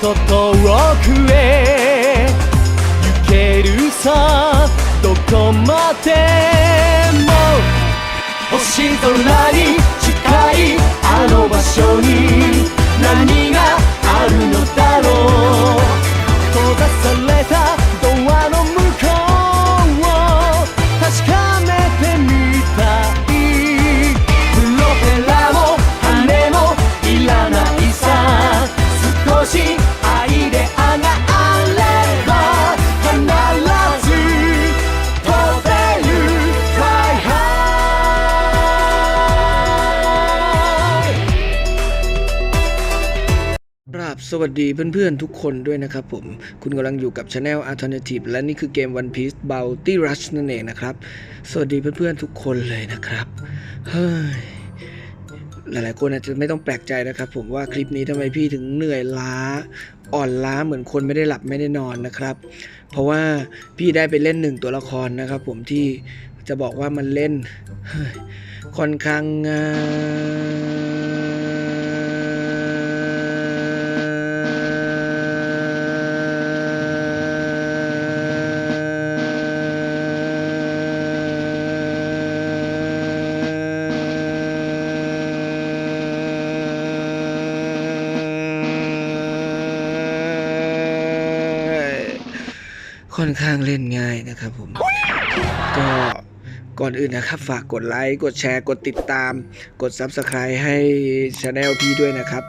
と遠くへ。行けるさ。どこまでも。星空に近いあの場所に。何があるのだろう。閉ざされた วัสดีเพื่อนๆทุกคนด้วยนะครับผม คุณกำลังอยู่กับ Channel Alternative และนี่คือเกม One Piece Bounty Rush นั่นเองนะครับ สวัสดีเพื่อนๆทุกคนเลยนะครับ เฮ้ย หลายๆคนอาจจะไม่ต้องแปลกใจนะครับผมว่าคลิปนี้ทำไมพี่ถึงเหนื่อยล้า อ่อนล้าเหมือนคนไม่ได้หลับไม่ได้นอนนะครับ เพราะว่าพี่ได้ไปเล่นหนึ่งตัวละครนะครับผมที่จะบอกว่ามันเล่นค่อนข้างง่าย อนข้างเล่นง่ายนะครับผม ก็ก่อนอื่นนะครับ ฝากกดไลค์ กดแชร์ กดติดตาม กด Subscribe ให้ช anel พี่ด้วยนะครับ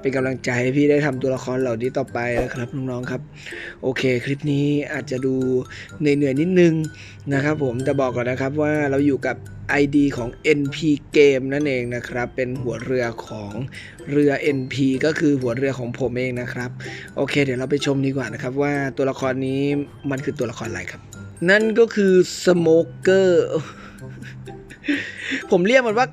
เป็นกำลังใจให้พี่ได้ทำตัวละครเหล่านี้ต่อไปนะครับน้องๆครับ โอเค คลิปนี้อาจจะดูเหนื่อยๆนิดนึงนะครับผมแต่บอกก่อนนะครับว่าเราอยู่กับ ID ของ NP Game นั่นเองนะครับ เป็นหัวเรือของเรือ NP ก็คือหัวเรือของผมเองนะครับ โอเค เดี๋ยวเราไปชมดีกว่านะครับ ว่าตัวละครนี้มันคือตัวละครอะไรครับ นั่นก็คือสโมเกอร์ผมเรียกมันว่า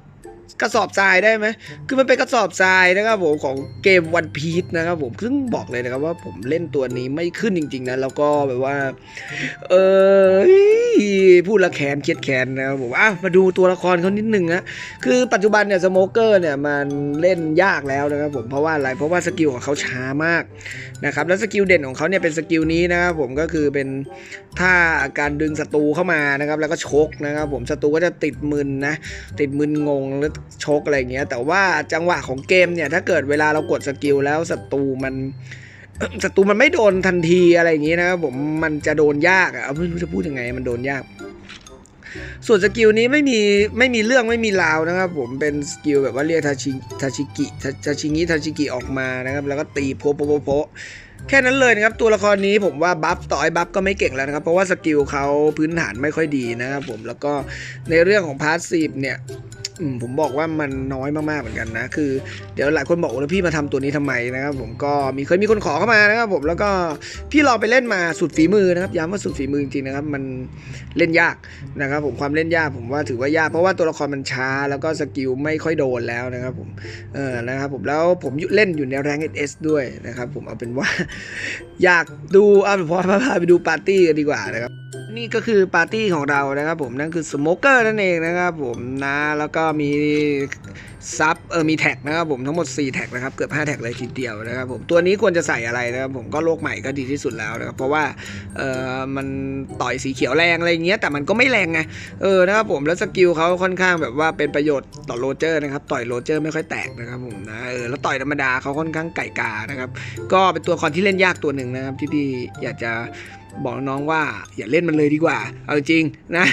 กระสอบทรายได้ไหม คือมันเป็นกระสอบทรายนะครับผมของเกมวันพี e นะครับผม ซึ่งบอกเลยนะครับว่าผมเล่นตัวนี้ไม่ขึ้นจริง ๆนะแล้วก็แบบว่า เออพูดละแคนเคียดแคนนะครับผมอะมาดูตัวละครเขานิดนึงนะคือปัจจุบันเนี่ยสโมเกอร์เนี่ยมันเล่นยากแล้วนะครับผมเพราะว่าอะไรเพราะว่าสกิลของเขาช้ามากนะครับแล้วสกิลเด่นของเขาเนี่ยเป็นสกิลนี้นะครับผมก็คือเป็นท่าการดึงศัตรูเข้ามานะครับแล้วก็ชกนะครับผมศัตรูก็จะติดมึนนะติดมึนงงแล้วชกอะไรเงี้ย แต่ว่าจังหวะของเกมเนี่ย ถ้าเกิดเวลาเรากดสกิลแล้วศัตรูมันศัตรูมันไม่โดนทันทีอะไรอย่างงี้นะครับผมมันจะโดนยากอะไม่รู้จะพูดยังไงมันโดนยาก ส่วนสกิลนี้ไม่มีไม่มีเรื่องไม่มีราวนะครับ ผมเป็นสกิลแบบว่าเรียกทาชิทาชิกิทาชิงิทาชิกิออกมานะครับ แล้วก็ตีโพะโพะโพะโพะแค่นั้นเลยนะครับตัวละครนี้ผมว่าบัฟต่อยบัฟก็ไม่เก่งแล้วนะครับ เพราะว่าสกิลเขาพื้นฐานไม่ค่อยดีนะครับผมแล้วก็ในเรื่องของพาสซีฟเนี่ย ผมบอกว่ามันน้อยมากๆเหมือนกันนะคือเดี๋ยวหลายคนบอกว่าแล้วพี่มาทำตัวนี้ทำไมนะครับผมก็มีเคยมีคนขอเข้ามานะครับผมแล้วก็พี่ลองไปเล่นมาสุดฝีมือนะครับย้ำว่าสุดฝีมือจริงๆนะครับมันเล่นยากนะครับผมความเล่นยากผมว่าถือว่ายากเพราะว่าตัวละครมันช้า แล้วก็สกิลไม่ค่อยโดนแล้วนะครับผมเออนะครับผมแล้วผมเล่นอยู่ในแรงเอสด้วยนะครับผมเอาเป็นว่า อยากดูเอาพอพาไปดูปาร์ตี้กันดีกว่านะครับ นี่ก็คือปาร์ตี้ของเรานะครับผมนั่นคือสโมเกอร์นั่นเองนะครับผมนะแล้วก็มีซับเออมีแท็กนะครับผมทั้งหมด 4 แท็กนะครับเกือบ5แท็กเลยทีเดียวนะครับผมตัวนี้ควรจะใส่อะไรนะครับผมก็โลกใหม่ก็ดีที่สุดแล้วนะครับเพราะว่าเออมันต่อยสีเขียวแรงอะไรเงี้ยแต่มันก็ไม่แรงไงเออนะครับผมแล้วสกิลเขาค่อนข้างแบบว่าเป็นประโยชน์ต่อโรเจอร์นะครับต่อยโรเจอร์ไม่ค่อยแตกนะครับผมนะเออแล้วต่อยธรรมดาเขาค่อนข้างไก่กานะครับก็เป็นตัวละครที่เล่นยากตัวหนึ่งนะครับที่พี่อยากจะ บอกน้องว่าอย่าเล่นมันเลยดีกว่า เอาจริงนะ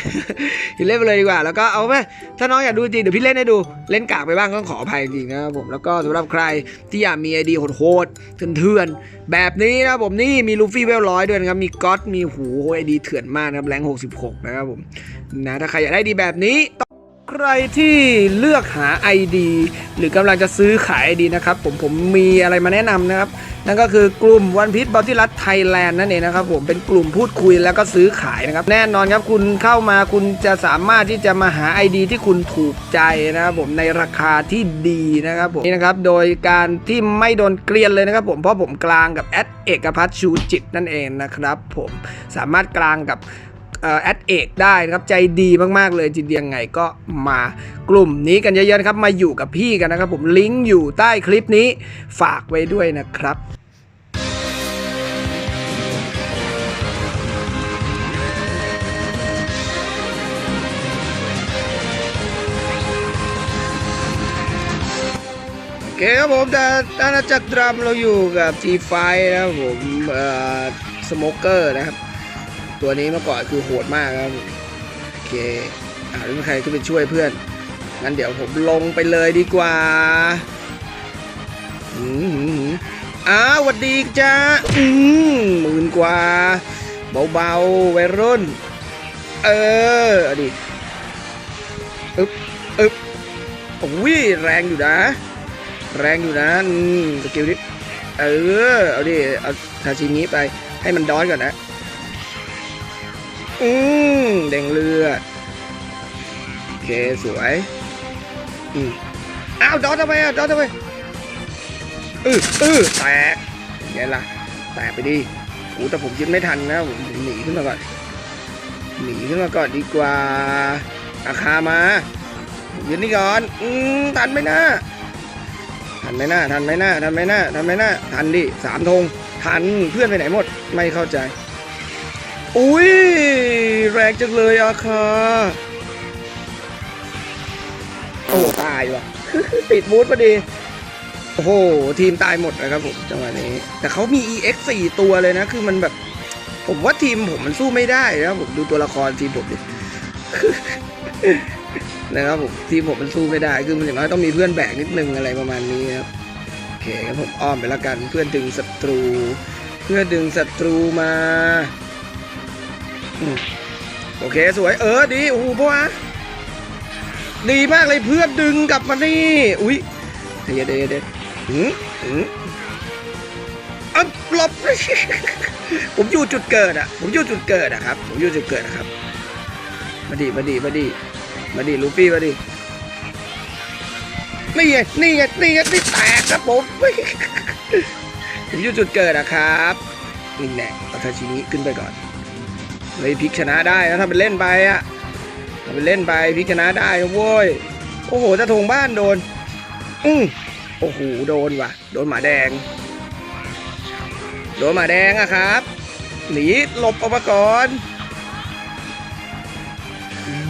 อย่าเล่นมันเลยดีกว่า แล้วก็เอาไปถ้าน้องอยากดูจริงเดี๋ยวพี่เล่นให้ดูเล่นกากไปบ้างก็ขออภัยจริงนะครับผมแล้วก็สำหรับใครที่อยากมีไอดีโหดๆเถื่อนๆแบบนี้นะผมนี่มีลูฟี่เวลร้อยด้วยนะครับมีก๊อตมีหูไอดีเถื่อนมากนะครับแรง66 นะครับผมนะถ้าใครอยากได้ดีแบบนี้ ใครที่เลือกหา ID หรือกำลังจะซื้อขาย ID นะครับผมผมมีอะไรมาแนะนำนะครับ นั่นก็คือกลุ่มวันพิษบอที่รัฐไทยแลนด์นั่นเองนะครับผมเป็นกลุ่มพูดคุยแล้วก็ซื้อขายนะครับ แน่นอนครับคุณเข้ามาคุณจะสามารถที่จะมาหา ID ที่คุณถูกใจนะครับผมในราคาที่ดีนะครับผมนี่นะครับโดยการที่ไม่โดนเกลียนเลยนะครับผมเพราะผมกลางกับแอดเอกพัฒน์ชูจิตนั่นเองนะครับผมสามารถกลางกับ แอดเอกได้นะครับใจดีมากๆเลยทีเดียวยังไงก็มากลุ่มนี้กันเยอะๆนะครับมาอยู่กับพี่กันนะครับ ผมลิงก์อยู่ใต้คลิปนี้ฝากไว้ด้วยนะครับโอเคครับผมแต่อาณาจักรดรัมเราอยู่กับทีไฟนะครับผมเอ่อสโมเกอร์นะครับ ตัวนี้เมื่อก่อนคือโหดมากครับโอเคอ่าแล้วใครขึ้นไปช่วยเพื่อนงั้นเดี๋ยวผมลงไปเลยดีกว่าอืมอ้าวสวัสดีจ้าอืมหมื่นกว่า เบาๆวัยรุ่น เอออดิอึบอึบโอ้ยแรงอยู่นะ แรงอยู่นะสกิลนี้เออ เอาดิ เอาทาชิมิไป ให้มันดอนก่อนนะ อืมแดงเลือดโอเคสวยอืมอ้าวดอทำไมอะดอทำไมอืออือแตกไงล่ะแตกไปดิโอ้แต่ผมยึดไม่ทันนะผมหนีขึ้นมาก่อนหนีขึ้นมาก่อนดีกว่าอาคามายึดนี่ก่อนอืมทันไหมนะทันไหมหน้าทันไหมหน้าทันไหมหน้าทันไหมหน้าทันดิสามธงทันเพื่อนไปไหนหมด ไม่เข้าใจ อุ้ยแรงจังเลยอาคาโอ้ตายว่ะ ติดมูดพอดี โอ้โห ทีมตายหมดนะครับผมจังหวะนี้ แต่เขามี EX 4 ตัวเลยนะ คือมันแบบ ผมว่าทีมผมมันสู้ไม่ได้นะครับผมดูตัวละครทีมผมดินะครับผมทีมผมมันสู้ไม่ได้ คือมันอย่างน้อยต้องมีเพื่อนแบกนิดนึงอะไรประมาณนี้ครับโอเคครับผมอ้อมไปแล้วกันเพื่อนดึงศัตรู เพื่อดึงศัตรูมา โอเคสวยเออดีโอ้โหพ่อวะดีมากเลยเพื่อนดึงกลับมานี่อุ้ยเดี๋ยวเดี๋ยวเดี๋ยวหืมหืมอับลบผมอยู่จุดเกิดอะ ผมอยู่จุดเกิดอะครับ ผมอยู่จุดเกิดนะครับ มาดีมาดีมาดีมาดิลูฟี่มาดินี่ไงนี่ไงนี่ไงนี่แตกครับผมผมอยู่จุดเกิดนะครับนี่แน่เอาทาชิมิขึ้นไปก่อน เฮ้ยพลิกชนะได้นะถ้าเป็นเล่นไปอะถ้าเป็นเล่นไปพลิกชนะได้โว้ยโอ้โหจะทงบ้านโดน อือโอ้โหโดนว่ะ โดนหมาแดง โดนหมาแดงอะครับ หนีหลบออกมาก่อน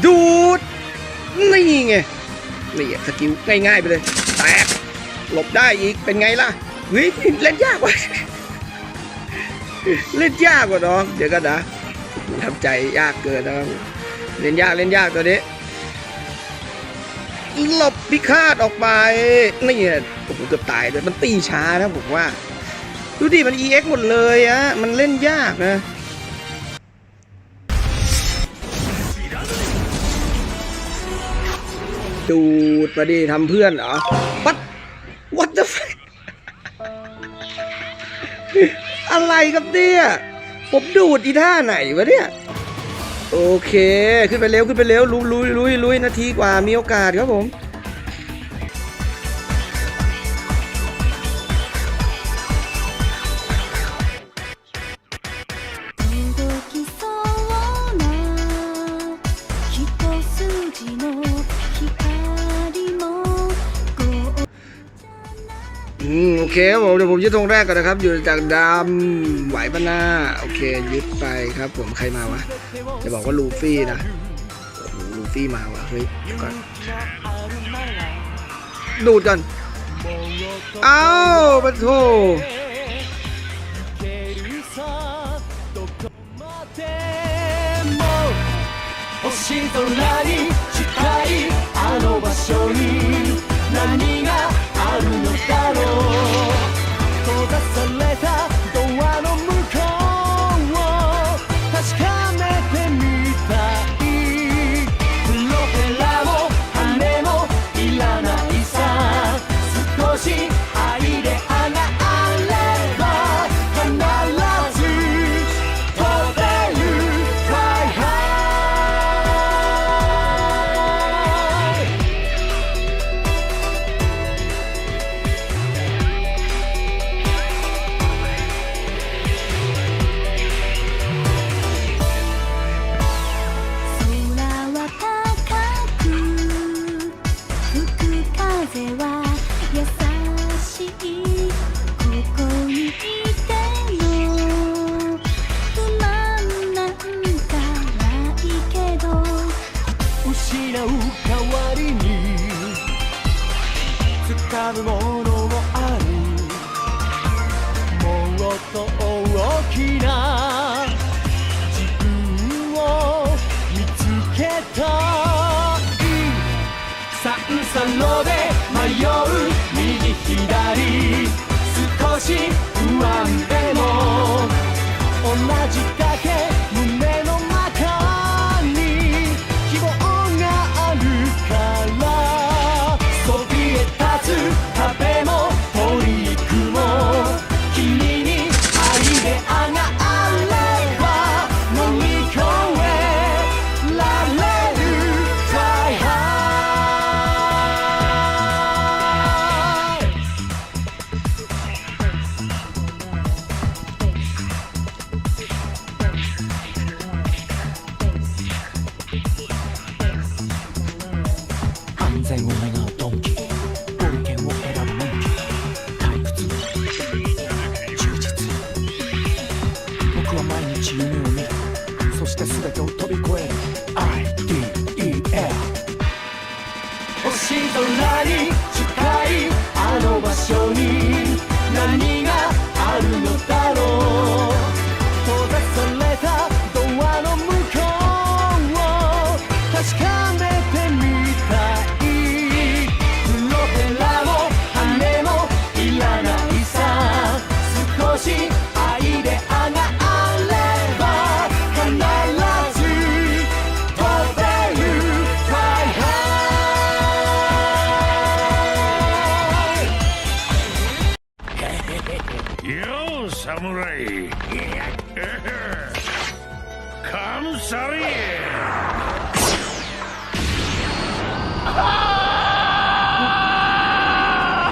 ดูดนี่ไงนี่สกิลง่ายๆไปเลยแตกหลบได้อีกเป็นไงล่ะเฮ้ยเล่นยากว่ะเล่นยากกว่าน้องเดี๋ยวกันนะ ทำใจยากเกินนะครับเล่นยากเล่นยากตัวนี้หลบพิฆาตออกไปนี่ไงโอ้โหเกือบตายเลยมันตีช้านะผมว่า ดูดิมัน EX หมดเลยอะมันเล่นยากนะดูดมาดิทำเพื่อนเหรอ what what the fuck อะไรครับเนี่ย ผมดูดอีท่าไหนวะเนี่ย โอเค ขึ้นไปเร็วขึ้นไปเร็วลุยลุยลุยลุยนาทีกว่ามีโอกาสครับผม อืมโอเคครับผมเดี๋ยวผมยึดธงแรกก่อนนะครับ อยู่จากดำไหวปะหน้าโอเค ยึดไปครับ ผมใครมาวะจะบอกว่าลูฟี่นะโอ้โหลูฟี่มาวะเฮ้ยเดี๋ยวก่อนดูดก่อนเอ้าปะโถ けるさどこまでも星空に近いあの場所に何があ るのだろう。閉ざされたドアの向こうを確かめてみたい。プロペラも羽もいらないさ。少し左。少し不安でも同じ然を願うドンキ。ゴリケンを選ぶ人気退屈。充実。僕は毎日夢を見る。そして全てを飛び越える。IDEL 星空に近いあの場所に何があるの